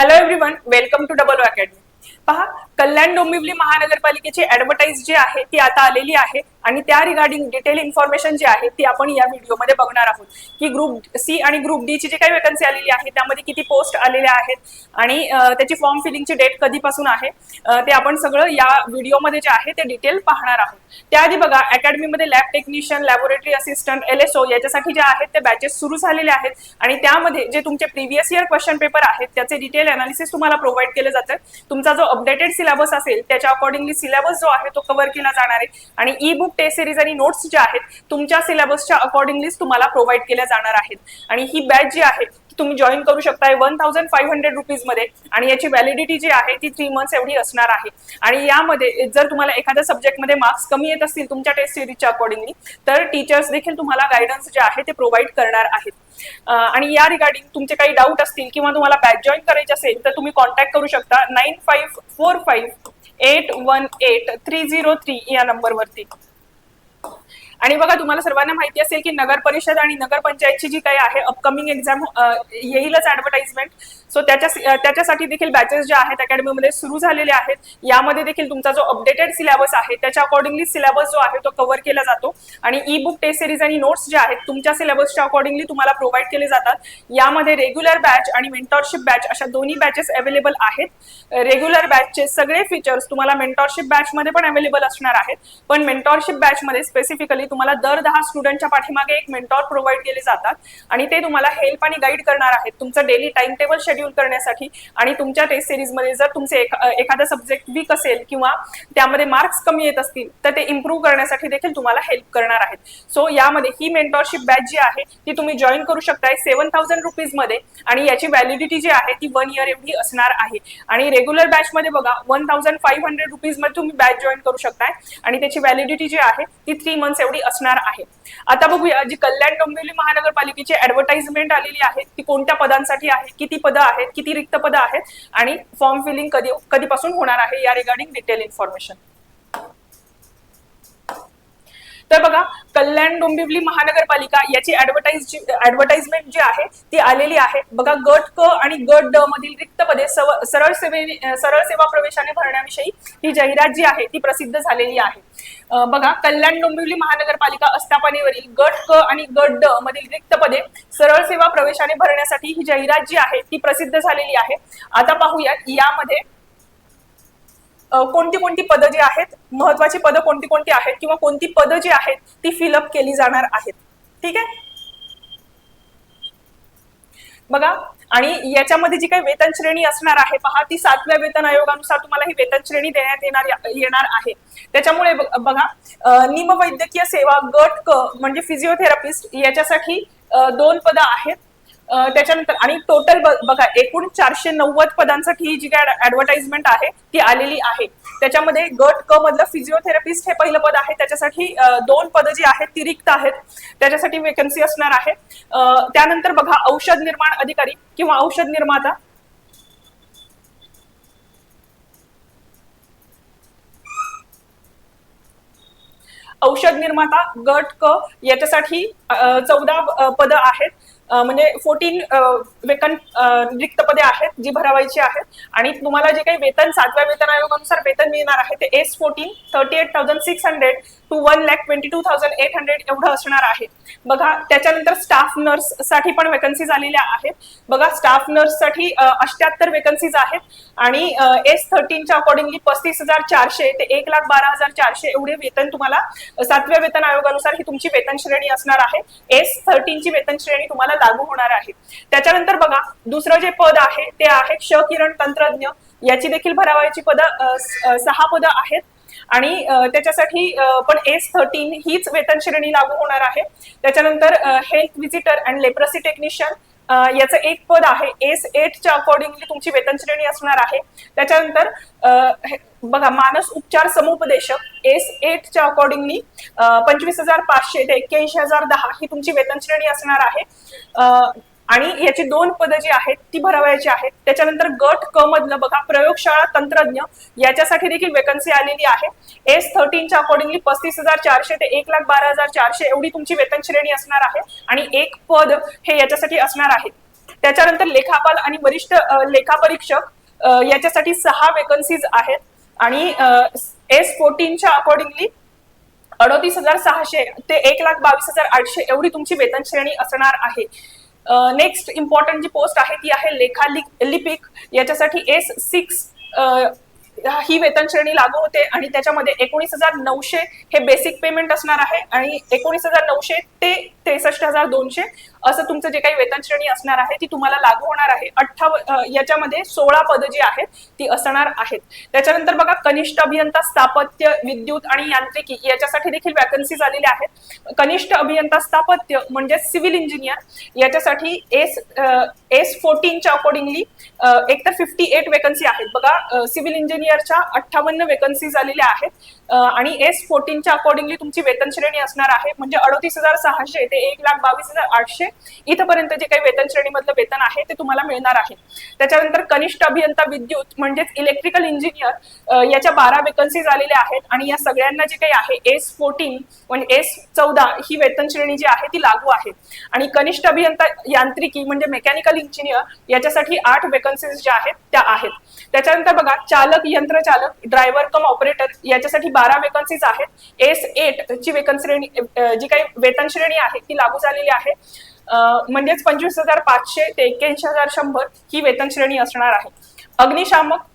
Hello everyone welcome to double academy पहा कल्याण डोंबिवली महानगरपालिकेची advertise जी आहे ती आता आलेली आहे. आणि त्या रिगार्डिंग डिटेल इन्फॉर्मेशन जी आहे ती आपण या व्हिडिओमध्ये बघणार आहोत. की ग्रुप सी आणि ग्रुप डी ची जी काही वेकन्सी आलेली आहे त्यामध्ये किती पोस्ट आलेल्या आहेत आणि त्याची फॉर्म फिलिंगची डेट कधीपासून आहे ते आपण सगळं या व्हिडिओमध्ये जे आहे ते डिटेल पाहणार आहोत. त्याआधी बघा अकॅडमीमध्ये lab technician laboratory assistant L S O याच्यासाठी जे आहेत ते बॅचेस सुरू झालेले आहेत. आणि त्यामध्ये जे तुमचे प्रिव्हियस इयर क्वेश्चन पेपर आहेत त्याचे डिटेल अनालिसिस तुम्हाला प्रोव्हाइड केले जातं. तुमचा जो अपडेटेड सिलेबस असेल त्याच्या अकॉर्डिंगली सिलेबस जो आहे तो कव्हर केला जाणार आहे. आणि ई बुक टेस्ट सिरीज आणि नोट्स जे आहेत तुमच्या सिलेबसच्या अकॉर्डिंगलीच तुम्हाला प्रोव्हाइड केल्या जाणार आहेत. आणि ही बॅच जी आहे ती तुम्ही जॉईन करू शकताय वन थाउजंड फाईव्ह हंड्रेड रुपीजमध्ये आणि याची व्हॅलिडिटी जी आहे ती थ्री मंथ्स एवढी असणार आहे. आणि यामध्ये जर तुम्हाला एखाद्या सब्जेक्टमध्ये मार्क्स कमी येत असतील तुमच्या टेस्ट सिरीजच्या अकॉर्डिंगली तर टीचर्स देखील तुम्हाला गायडन्स जे आहे ते प्रोव्हाइड करणार आहेत. आणि या रिगार्डिंग तुमचे काही डाऊट असतील किंवा तुम्हाला बॅच जॉईन करायचे असेल तर तुम्ही कॉन्टॅक्ट करू शकता nine five four five eight one eight three zero three या नंबरवरती आणि बघा तुम्हाला सर्वांना माहिती असेल की नगर परिषद आणि नगरपंचायतची जी काही आहे अपकमिंग एक्झाम येईलच ऍडव्हर्टाइजमेंट सो त्याच्या त्याच्यासाठी देखील बॅचेस ज्या आहेत अकॅडमीमध्ये सुरू झालेले आहेत. यामध्ये देखील तुमचा जो अपडेटेड सिलेबस आहे त्याच्या अकॉर्डिंगली सिलेबस जो आहे तो कव्हर केला जातो. आणि ई बुक टेस्ट सिरीज आणि नोट्स जे आहेत तुमच्या सिलेबसच्या अकॉर्डिंगली तुम्हाला प्रोव्हाइड केले जातात. यामध्ये रेग्युलर बॅच आणि मेंटॉरशिप बॅच अशा दोन्ही बॅचेस अवेलेबल आहेत. रेग्युलर बॅचचे सगळे फीचर्स तुम्हाला मेंटॉरशिप बॅचमध्ये पण अवेलेबल असणार आहेत. पण मेंटॉरशिप बॅचमध्ये स्पेसिफिकली तुम्हाला दर दहा स्टुडंटच्या पाठीमागे एक मेंटॉर प्रोव्हाइड केले जातात. आणि ते तुम्हाला हेल्प आणि गाईड करणार आहेत तुमचं डेली टाइम टेबल शेड्यूल करण्यासाठी. आणि तुमच्या टेस्ट सिरीजमध्ये जर तुमचे एखादा सब्जेक्ट वीक असेल किंवा त्यामध्ये मार्क्स कमी येत असतील तर ते इम्प्रूव्ह करण्यासाठी देखील तुम्हाला हेल्प करणार आहेत. सो यामध्ये ही मेंटॉरशिप बॅच जी आहे ती तुम्ही जॉईन करू शकताय सेव्हन थाउजंड रुपीजमध्ये. आणि याची व्हॅलिडिटी जी आहे ती वन इयर एवढी असणार आहे. आणि रेग्युलर बॅच मध्ये बघा वन थाउजंड फाईव्ह हंड्रेड रुपीजमध्ये तुम्ही बॅच जॉईन करू शकताय. आणि त्याची व्हॅलिडिटी जी आहे ती थ्री मंथ्स एवढी असणार आहे. आता बघूया जी कल्याण डोंबिवली महानगरपालिकेची ऍडव्हर्टाइजमेंट आलेली आहे ती कोणत्या पदांसाठी आहे किती पदं आहेत किती रिक्त पदं आहेत आणि फॉर्म फिलिंग कधी कधीपासून होणार आहे या रिगार्डिंग डिटेल इन्फॉर्मेशन तर बघा कल्याण डोंबिवली महानगरपालिका याची ऍडव्हर्टाइज ऍडव्हर्टाइजमेंट जी आहे ती आलेली आहे. बघा गट क आणि गट ड मधील रिक्त पदे सव- सरळ सेवे सरळ सेवा प्रवेशाने भरण्याविषयी ही जाहिरात जी आहे ती प्रसिद्ध झालेली आहे. बघा कल्याण डोंबिवली महानगरपालिका आस्थापनेवरील गट क आणि गट ड मधील रिक्त पदे सरळ सेवा प्रवेशाने भरण्यासाठी ही जाहिरात जी आहे ती प्रसिद्ध झालेली आहे. आता पाहूयात यामध्ये कोणती कोणती पदं जी आहेत महत्वाची पदं कोणती कोणती आहेत किंवा कोणती पदं जी आहेत ती फिलअप केली जाणार आहेत. ठीक आहे? बघा आणि याच्यामध्ये जी काही वेतन श्रेणी असणार आहे पहा ती सातव्या वेतन आयोगानुसार तुम्हाला ही वेतन श्रेणी देण्यात येणार येणार आहे. त्याच्यामुळे बघा निमवैद्यकीय सेवा गट क म्हणजे फिजिओथेरपिस्ट याच्यासाठी दोन पदं आहेत. त्याच्यानंतर आणि टोटल बघा एकूण चारशे नव्वद पदांसाठी ही जी काय ऍडव्हर्टाइजमेंट आहे ती आलेली आहे. त्याच्यामध्ये गट क मधलं फिजिओथेरपिस्ट हे पहिलं पद आहे. त्याच्यासाठी दोन पदं जी आहेत ती रिक्त आहेत. त्याच्यासाठी वेकन्सी असणार आहे. त्यानंतर बघा औषध निर्माण अधिकारी किंवा औषध निर्माता. औषध निर्माता गट क याच्यासाठी चौदा पदं आहेत. म्हणजे फोर्टीन वेतन रिक्त पदे आहेत जी भरावायची आहेत. आणि तुम्हाला जे काही वेतन सातव्या वेतन आयोगानुसार वेतन मिळणार आहे ते S fourteen thirty eight thousand six hundred to one lakh twenty two thousand eight hundred एवढं असणार आहे. बघा त्याच्यानंतर स्टाफ नर्ससाठी पण वेकन्सी झालेल्या आहेत. बघा स्टाफ नर्ससाठी अष्ट्याहत्तर वेकन्सीज आहेत. आणि एस थर्टीनच्या अकॉर्डिंगली पस्तीस हजार चारशे ते एक लाख बारा हजार चारशे एवढे वेतन तुम्हाला सातव्या वेतन आयोगानुसार ही तुमची वेतन श्रेणी असणार आहे. एस थर्टीनची वेतन श्रेणी तुम्हाला लागू होणार आहे. त्याच्यानंतर बघा दुसरं जे पद आहे ते आहे क्ष किरण तंत्रज्ञ. याची देखील भरावायची पद सहा पदं आहेत. आणि त्याच्यासाठी पण एस थर्टीन हीच वेतन श्रेणी लागू होणार आहे. त्याच्यानंतर health visitor and leprosy technician याचं एक पद आहे. एस एटच्या अकॉर्डिंगली तुमची वेतन श्रेणी असणार आहे. त्याच्यानंतर हे- बघा मानस उपचार समुपदेशक एस एटच्या अकॉर्डिंगली पंचवीस हजार पाचशे ते एक्क्याऐंशी हजार दहा ही तुमची वेतन श्रेणी असणार आहे. आणि याची दोन पदं जी आहेत ती भरवायची आहेत. त्याच्यानंतर गट क मधलं बघा प्रयोगशाळा तंत्रज्ञ याच्यासाठी देखील वेकन्सी आलेली आहे. एस थर्टीनच्या अकॉर्डिंगली पस्तीस हजार चारशे ते एक लाख बारा हजार चारशे एवढी तुमची वेतन श्रेणी असणार आहे. आणि एक पद हे याच्यासाठी असणार आहे. त्याच्यानंतर लेखापाल आणि वरिष्ठ लेखापरीक्षक याच्यासाठी सहा वेकन्सीज आहेत. आणि एस फोर्टीनच्या अकॉर्डिंगली अडतीस हजार सहाशे ते एक लाख बावीस हजार आठशे एवढी तुमची वेतन श्रेणी असणार आहे. नेक्स्ट इम्पॉर्टंट जी पोस्ट आहे ती आहे लेखा लिपिक. याच्यासाठी एस सिक्स ही वेतन श्रेणी लागू होते आणि त्याच्यामध्ये एकोणीस हजार नऊशे हे बेसिक पेमेंट असणार आहे आणि एकोणीस हजार नऊशे ते त्रेसष्ट हजार दोनशे. असं तुमचं जे काही वेतन श्रेणी असणार आहे ती तुम्हाला लागू होणार आहे. अठ्ठाव याच्यामध्ये सोळा पद जी आहेत ती असणार आहेत. त्याच्यानंतर बघा कनिष्ठ अभियंता स्थापत्य विद्युत आणि यांत्रिकी याच्यासाठी देखील वॅकन्सी झालेल्या आहेत. कनिष्ठ अभियंता स्थापत्य म्हणजे सिव्हिल इंजिनियर याच्यासाठी एस एस फोर्टीनच्या अकॉर्डिंगली एक तर फिफ्टी एट वेकन्सी आहेत. बघा सिव्हिल इंजिनियरच्या अठ्ठावन्न वेकन्सी झालेल्या आहेत. आणि एस फोर्टीनच्या अकॉर्डिंगली तुमची वेतन श्रेणी असणार आहे. म्हणजे अडतीस हजार सहाशे ते एक लाख बावीस हजार आठशे इथपर्यंत जे काही वेतन श्रेणीमधलं वेतन आहे ते तुम्हाला मिळणार आहे. त्याच्यानंतर कनिष्ठ अभियंता विद्युत म्हणजेच इलेक्ट्रिकल इंजिनियर याच्या बारा वेकन्सीज आलेल्या आहेत. आणि या सगळ्यांना जे काही आहे एस फोर्टीन म्हणजे एस चौदा ही वेतन श्रेणी जी आहे ती लागू आहे. आणि कनिष्ठ अभियंता यांत्रिकी म्हणजे मेकॅनिकल इंजिनियर याच्यासाठी आठ वेकन्सीज ज्या आहेत त्या आहेत. त्याच्यानंतर बघा चालक यंत्रचालक ड्रायव्हर कम ऑपरेटर याच्यासाठी बारा वेकन्सीज आहेत. एस एट ची वेतन श्रेणी जी काही वेतन श्रेणी आहे ती लागू झालेली आहे. म्हणजेच पंचवीस हजार पाचशे ते एक्क्याऐंशी हजार शंभर ही वेतन श्रेणी असणार आहे. अग्निशामक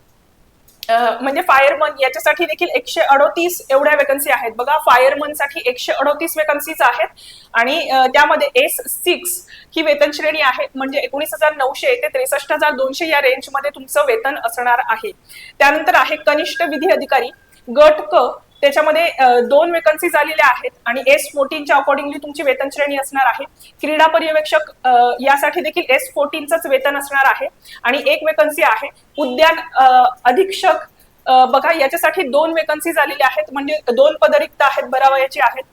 म्हणजे फायरमन याच्यासाठी देखील एकशे अडोतीस एवढ्या वेकन्सी आहेत. बघा फायरमनसाठी एकशे अडोतीस वेकन्सीज आहेत. आणि त्यामध्ये एस सिक्स ही वेतन श्रेणी आहे. म्हणजे एकोणीस हजार नऊशे ते त्रेसष्ट हजार दोनशे या रेंजमध्ये तुमचं वेतन असणार आहे. त्यानंतर आहे कनिष्ठ विधी अधिकारी. गट क त्याच्यामध्ये दोन वेकन्सी झालेल्या आहेत आणि एस फोर्टीनच्या अकॉर्डिंगली तुमची वेतन श्रेणी असणार आहे. क्रीडा पर्यवेक्षक यासाठी देखील एस फोर्टीनच वेतन असणार आहे. आणि एक वेकन्सी आहे. उद्यान अधीक्षक बघा याच्यासाठी दोन वेकन्सी आलेल्या आहेत. म्हणजे दोन पद रिक्त आहेत भरावयाची आहेत.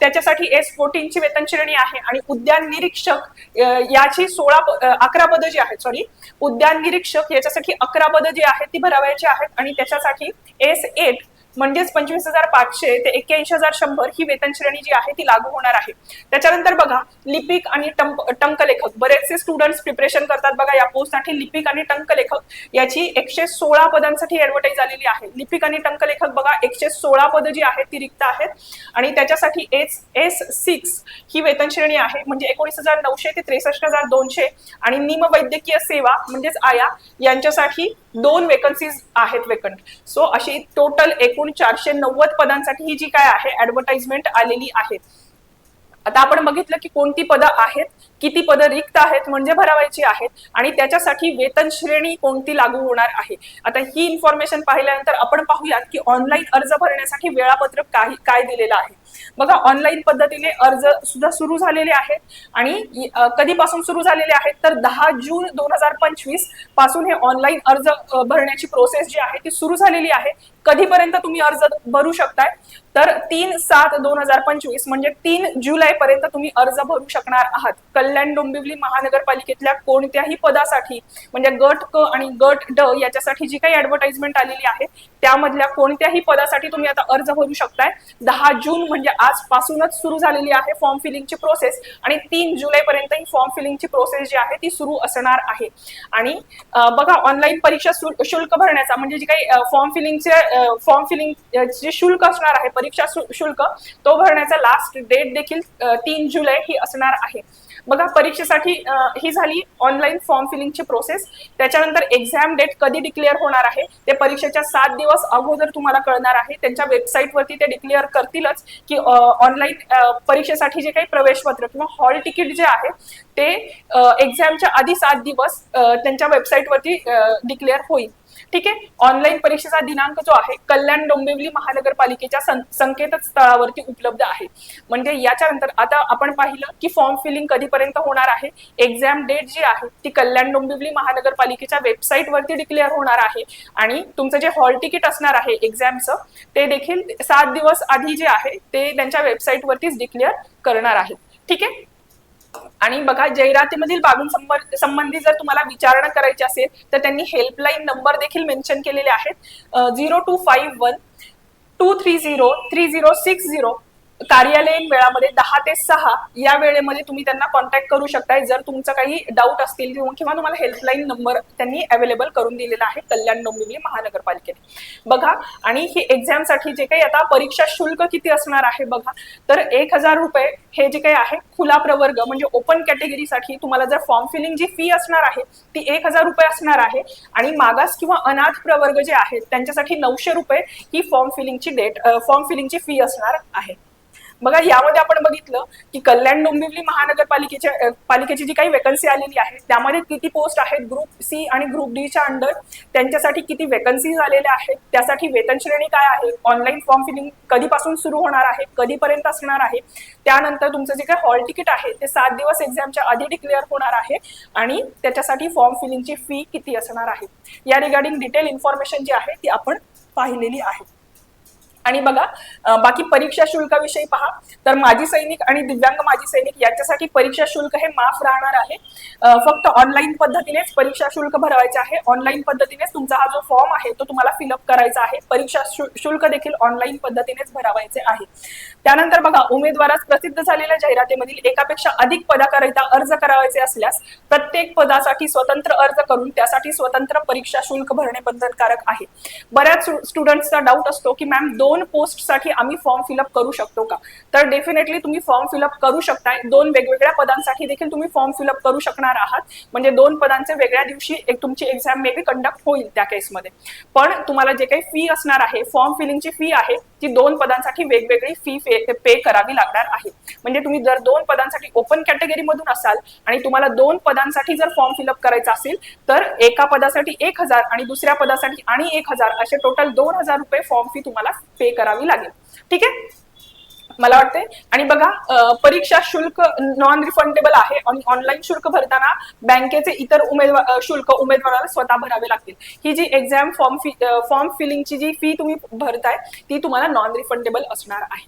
त्याच्यासाठी एस फोर्टीनची वेतन श्रेणी आहे आणि उद्यान निरीक्षक याची सोळा अकरा पदं जी आहेत सॉरी उद्यान निरीक्षक याच्यासाठी अकरा पदं जी आहेत ती भरावयाची आहेत आणि त्याच्यासाठी एस एट म्हणजेच पंचवीस हजार पाचशे ते एक्क्याऐंशी हजार शंभर ही वेतन श्रेणी जी आहे ती लागू होणार आहे. त्याच्यानंतर बघा लिपिक आणि टंक टंकलेखक. बरेचसे स्टुडंट्स प्रिपरेशन करतात बघा या पोस्टसाठी लिपिक आणि टंकलेखक याची एकशे सोळा पदांसाठी ऍडव्हर्टाईज आलेली आहे. लिपिक आणि टंकलेखक बघा एकशे सोळा पदं जी आहेत ती रिक्त आहेत. आणि त्याच्यासाठी एस एस सिक्स ही वेतन श्रेणी आहे. म्हणजे एकोणीस हजार नऊशे ते त्रेसष्ट हजार दोनशे. आणि निमवैद्यकीय सेवा म्हणजेच आया यांच्यासाठी दोन वेकन्सीज आहेत वेकंट सो अशी टोटल एकूण चारशे नव्वद पदांसाठी ही जी काय आहे ऍडव्हर्टाइजमेंट आलेली आहे आता आपण बघितलं की कोणती पदं आहेत किती पदं रिक्त आहेत म्हणजे भरावायची आहेत आणि त्याच्यासाठी वेतन श्रेणी कोणती लागू होणार आहे? आता ही इन्फॉर्मेशन पाहिल्यानंतर आपण पाहूयात की ऑनलाईन अर्ज भरण्यासाठी वेळापत्रक काही काय दिलेलं आहे? बघा ऑनलाईन पद्धतीने अर्ज सुद्धा सुरू झालेले आहेत आणि कधीपासून सुरू झालेले आहेत? तर दहा जून दोन हजार पंचवीसपासून हे ऑनलाईन अर्ज भरण्याची प्रोसेस जी आहे ती सुरू झालेली आहे. कधीपर्यंत तुम्ही अर्ज भरू शकताय? तर तीन सात दोन हजार पंचवीस म्हणजे तीन जुलै पर्यंत तुम्ही अर्ज भरू शकणार आहात. कल्याण डोंबिवली महानगरपालिकेतल्या कोणत्याही पदासाठी म्हणजे गट क आणि गट ड याच्यासाठी जी काही ऍडव्हर्टाइजमेंट आलेली आहे त्यामधल्या कोणत्याही पदासाठी तुम्ही आता अर्ज भरू शकताय. दहा जून म्हणजे आजपासूनच सुरू झालेली आहे फॉर्म फिलिंगची प्रोसेस आणि तीन जुलै पर्यंत ही फॉर्म फिलिंगची प्रोसेस जी आहे ती सुरू असणार आहे. आणि बघा ऑनलाईन परीक्षा शुल्क शुल्क भरण्याचा म्हणजे जे काही फॉर्म फिलिंगचे फॉर्म फिलिंग जे शुल्क असणार आहे परीक्षा शु- शुल्क तो भरण्याचा लास्ट डेट देखील तीन जुलै ही असणार आहे. बघा परीक्षेसाठी ही झाली ऑनलाईन फॉर्म फिलिंगची प्रोसेस त्याच्यानंतर एक्झाम डेट कधी डिक्लेअर होणार आहे ते परीक्षेच्या सात दिवस अगोदर तुम्हाला कळणार आहे. त्यांच्या वेबसाईटवरती ते डिक्लेअर करतीलच की ऑनलाईन परीक्षेसाठी जे काही प्रवेशपत्र किंवा हॉल तिकीट जे आहे ते एक्झामच्या आधी सात दिवस त्यांच्या वेबसाईटवरती डिक्लेअर होईल. ठीक आहे? ऑनलाईन परीक्षेचा दिनांक जो आहे कल्याण डोंबिवली महानगरपालिकेच्या संकेतस्थळावरती उपलब्ध आहे. म्हणजे याच्यानंतर आता आपण पाहिलं की फॉर्म फिलिंग कधीपर्यंत होणार आहे? एक्झाम डेट जी आहे ती कल्याण डोंबिवली महानगरपालिकेच्या वेबसाईट वरती डिक्लेअर होणार आहे. आणि तुमचं जे हॉल तिकीट असणार आहे एक्झामचं ते देखील सात दिवस आधी जे आहे ते त्यांच्या वेबसाईट वरतीच डिक्लेअर करणार आहेत. ठीक आहे? आणि बघा जाहिरातीमधील बाबींसंबंध संबंधी जर तुम्हाला विचारणा करायची असेल तर त्यांनी हेल्पलाईन नंबर देखील मेन्शन केलेले आहेत. Zero two five one two three zero three zero six zero कार्यालयीन वेळामध्ये दहा ते सहा या वेळेमध्ये तुम्ही त्यांना कॉन्टॅक्ट करू शकताय. जर तुमचा काही डाऊट असतील किंवा किंवा तुम्हाला हेल्पलाईन नंबर त्यांनी अवेलेबल करून दिलेला आहे कल्याण डोंबिवली महानगरपालिकेने. बघा आणि ही एक्झामसाठी जे काही आता परीक्षा शुल्क किती असणार आहे बघा. तर एक हजार रुपये हे जे काही आहे खुला प्रवर्ग म्हणजे ओपन कॅटेगरीसाठी तुम्हाला जर फॉर्म फिलिंग जी फी असणार आहे ती एक हजार रुपये असणार आहे. आणि मागास किंवा अनाथ प्रवर्ग जे आहेत त्यांच्यासाठी नऊशे रुपये ही फॉर्म फिलिंगची डेट फॉर्म फिलिंगची फी असणार आहे. बघा यामध्ये आपण बघितलं की कल्याण डोंबिवली महानगरपालिकेच्या पालिकेची जी काही वेकन्सी आलेली आहे त्यामध्ये किती पोस्ट आहेत? ग्रुप सी आणि ग्रुप डीच्या अंडर त्यांच्यासाठी किती वेकन्सीज आलेल्या आहेत? त्यासाठी वेतन श्रेणी काय आहे? ऑनलाईन फॉर्म फिलिंग कधीपासून सुरू होणार आहे? कधीपर्यंत असणार आहे? त्यानंतर तुमचं जे काही हॉल तिकीट आहे ते सात दिवस एक्झामच्या आधी डिक्लेअर होणार आहे आणि त्याच्यासाठी फॉर्म फिलिंगची फी किती असणार आहे? या रिगार्डिंग डिटेल इन्फॉर्मेशन जी आहे ती आपण पाहिलेली आहे. आणि बघा बाकी परीक्षा शुल्काविषयी पहा. तर माजी सैनिक आणि दिव्यांग माजी सैनिक यांच्यासाठी परीक्षा शुल्क हे माफ राहणार आहे. फक्त ऑनलाईन पद्धतीनेच परीक्षा शुल्क भरवायचे आहे. ऑनलाईन पद्धतीनेच तुमचा हा जो फॉर्म आहे तो तुम्हाला फिलअप करायचा आहे. परीक्षा शुल्क देखील ऑनलाईन पद्धतीनेच भरावायचे आहे. त्यानंतर बघा उमेदवारास प्रसिद्ध झालेल्या जाहिरातीमधील एकापेक्षा अधिक पदाकरिता अर्ज करावायचे असल्यास प्रत्येक पदासाठी स्वतंत्र अर्ज करून त्यासाठी स्वतंत्र परीक्षा शुल्क भरणे बंधनकारक आहे. बऱ्याच स्टुडंट्सचा डाऊट असतो की मॅम दोन दोन पोस्टसाठी आम्ही फॉर्म फिलअप करू शकतो का? तर डेफिनेटली तुम्ही फॉर्म फिलअप करू शकताय. दोन वेगवेगळ्या पदांसाठी देखील तुम्ही फॉर्म फिलअप करू शकणार आहात. म्हणजे दोन पदांचे वेगळ्या दिवशी एक तुमची एक्झाम मे बी कंडक्ट होईल त्या केसमध्ये. पण तुम्हाला जे काही फी असणार आहे फॉर्म फिलिंगची फी आहे ती दोन पदांसाठी वेगवेगळी फी पे करावी लागणार आहे. म्हणजे तुम्ही जर दोन पदांसाठी ओपन कॅटेगरी मधून असाल आणि तुम्हाला दोन पदांसाठी जर फॉर्म फिलअप करायचा असेल तर एका पदासाठी एक हजार आणि दुसऱ्या पदासाठी आणि एक हजार असे टोटल दोन हजार रुपये फॉर्म फी तुम्हाला पे करावी लागेल. ठीक आहे? मला वाटते आणि बघा परीक्षा शुल्क नॉन रिफंडेबल आहे आणि ऑनलाईन शुल्क भरताना बँकेचे इतर उमेदवार शुल्क उमेदवाराला स्वतः भरावे लागतील. ही जी एक्झाम फॉर्म फी फॉर्म फिलिंगची जी फी तुम्ही भरताय ती तुम्हाला नॉन रिफंडेबल असणार आहे.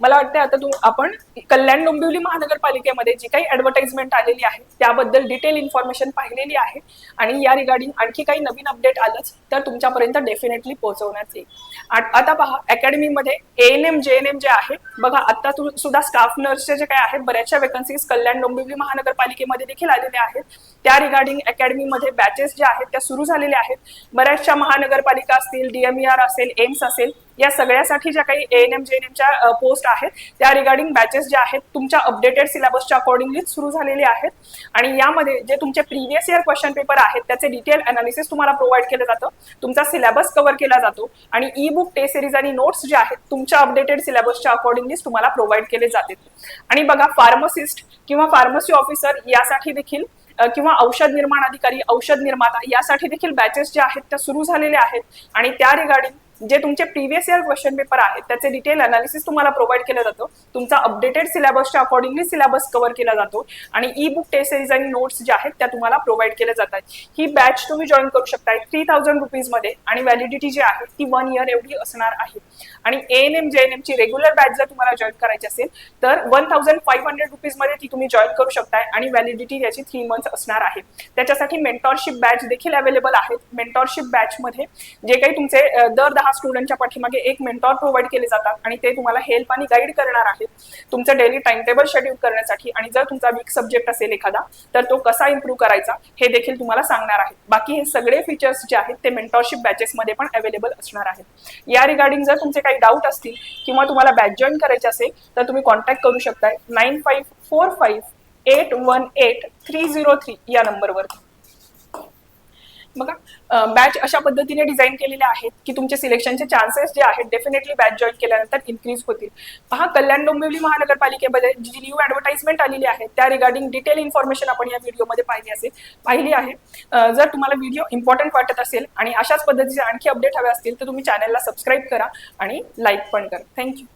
मला वाटतं आता तू आपण कल्याण डोंबिवली महानगरपालिकेमध्ये जी काही ऍडव्हर्टाइजमेंट आलेली आहे त्याबद्दल डिटेल इन्फॉर्मेशन पाहिलेली आहे. आणि या रिगार्डिंग आणखी काही नवीन अपडेट आलंच तर तुमच्यापर्यंत डेफिनेटली पोहोचवण्यात येईल. आता पहा अकॅडमीमध्ये A N M J N M J आहे बघा आता तू सुद्धा स्टाफ नर्सचे जे काय आहेत बऱ्याचशा वेकन्सीज कल्याण डोंबिवली महानगरपालिकेमध्ये देखील आलेल्या आहेत. त्या रिगार्डिंग अकॅडमीमध्ये बॅचेस ज्या आहेत त्या सुरू झालेल्या आहेत. बऱ्याचशा महानगरपालिका असतील डीएमईआर असेल एम्स असेल या सगळ्यासाठी ज्या काही A N M J N एमच्या पोस्ट आहेत त्या रिगार्डिंग बॅचेस ज्या आहेत तुमच्या अपडेटेड सिलेबसच्या अकॉर्डिंगलीच सुरू झालेले आहेत. आणि यामध्ये जे तुमचे प्रिव्हियस इयर क्वेश्चन पेपर आहेत त्याचे डिटेल अनालिसिस तुम्हाला प्रोव्हाइड केलं जातं. तुमचा सिलेबस कव्हर केला जातो. आणि ई बुक टेस्ट सिरीज आणि नोट्स जे आहेत तुमच्या अपडेटेड सिलेबसच्या अकॉर्डिंगलीच तुम्हाला प्रोव्हाइड केले जाते. आणि बघा फार्मसिस्ट किंवा फार्मसी ऑफिसर यासाठी देखील किंवा औषध निर्माण अधिकारी औषध निर्माता यासाठी देखील बॅचेस जे आहेत त्या सुरू झालेल्या आहेत. आणि त्या रिगार्डिंग जे तुमचे प्रिव्हियस इयर क्वेश्चन पेपर आहेत त्याचे डिटेल अनालिसिस तुम्हाला प्रोव्हाइड केलं जातं. तुमचा अपडेटेड सिलेबसच्या अकॉर्डिंगली सिलेबस कव्हर केला जातो आणि ई बुक टेस्ट सिरीज आणि नोट्स ज्या आहेत त्या तुम्हाला प्रोव्हाइड केल्या जातात. ही बॅच तुम्ही जॉईन करू शकताय थ्री थाउजंड रुपीजमध्ये आणि व्हॅलिडिटी जी आहे ती वन इयर एवढी असणार आहे. आणि A N M J N एमची regular batch जर तुम्हाला जॉईन करायची असेल तर वन थाउजंड फाईव्ह हंड्रेड रुपीजमध्ये ती तुम्ही जॉईन करू शकताय आणि व्हॅलिडिटी त्याची थ्री मंथ्स असणार आहे. त्याच्यासाठी मेंटॉरशिप बॅच देखील अवेलेबल आहेत. मेंटॉरशिप बॅचमध्ये जे काही तुमचे दर दहा स्टुडंटच्या पाठीमागे एक मेंटॉर प्रोव्हाइड केले जातात आणि ते तुम्हाला हेल्प आणि गाईड करणार आहेत. तुमचं डेली टाइम टेबल शेड्यूल करण्यासाठी आणि जर तुमचा वीक सब्जेक्ट असेल एखादा तर तो कसा इम्प्रूव्ह करायचा हे देखील तुम्हाला सांगणार आहे बाकी हे सगळे फीचर्स जे आहेत ते मेंटॉरशिप बॅचेसमध्ये पण अवेलेबल असणार आहेत. या रिगार्डिंग जर तुमचे काही डाऊट असतील किंवा तुम्हाला बॅच जॉईन करायचे असेल तर तुम्ही कॉन्टॅक्ट करू शकताय. Nine five four five eight one eight three zero three या नंबरवर बघा बॅच अशा पद्धतीने डिझाईन केलेले आहेत की तुमचे सिलेक्शनचे चान्सेस जे आहेत डेफिनेटली बॅच जॉईन केल्यानंतर इन्क्रीज होतील. पहा कल्याण डोंबिवली महानगरपालिकेमध्ये जी न्यू ऍडव्हर्टाइजमेंट आलेली आहे त्या रिगार्डिंग डिटेल इन्फॉर्मेशन आपण या व्हिडिओमध्ये पाहिली असेल पाहिली आहे. जर तुम्हाला व्हिडिओ इम्पॉर्टंट वाटत असेल आणि अशाच पद्धतीचे आणखी अपडेट हवे असतील तर तुम्ही चॅनलला सबस्क्राईब करा आणि लाईक पण करा. थँक्यू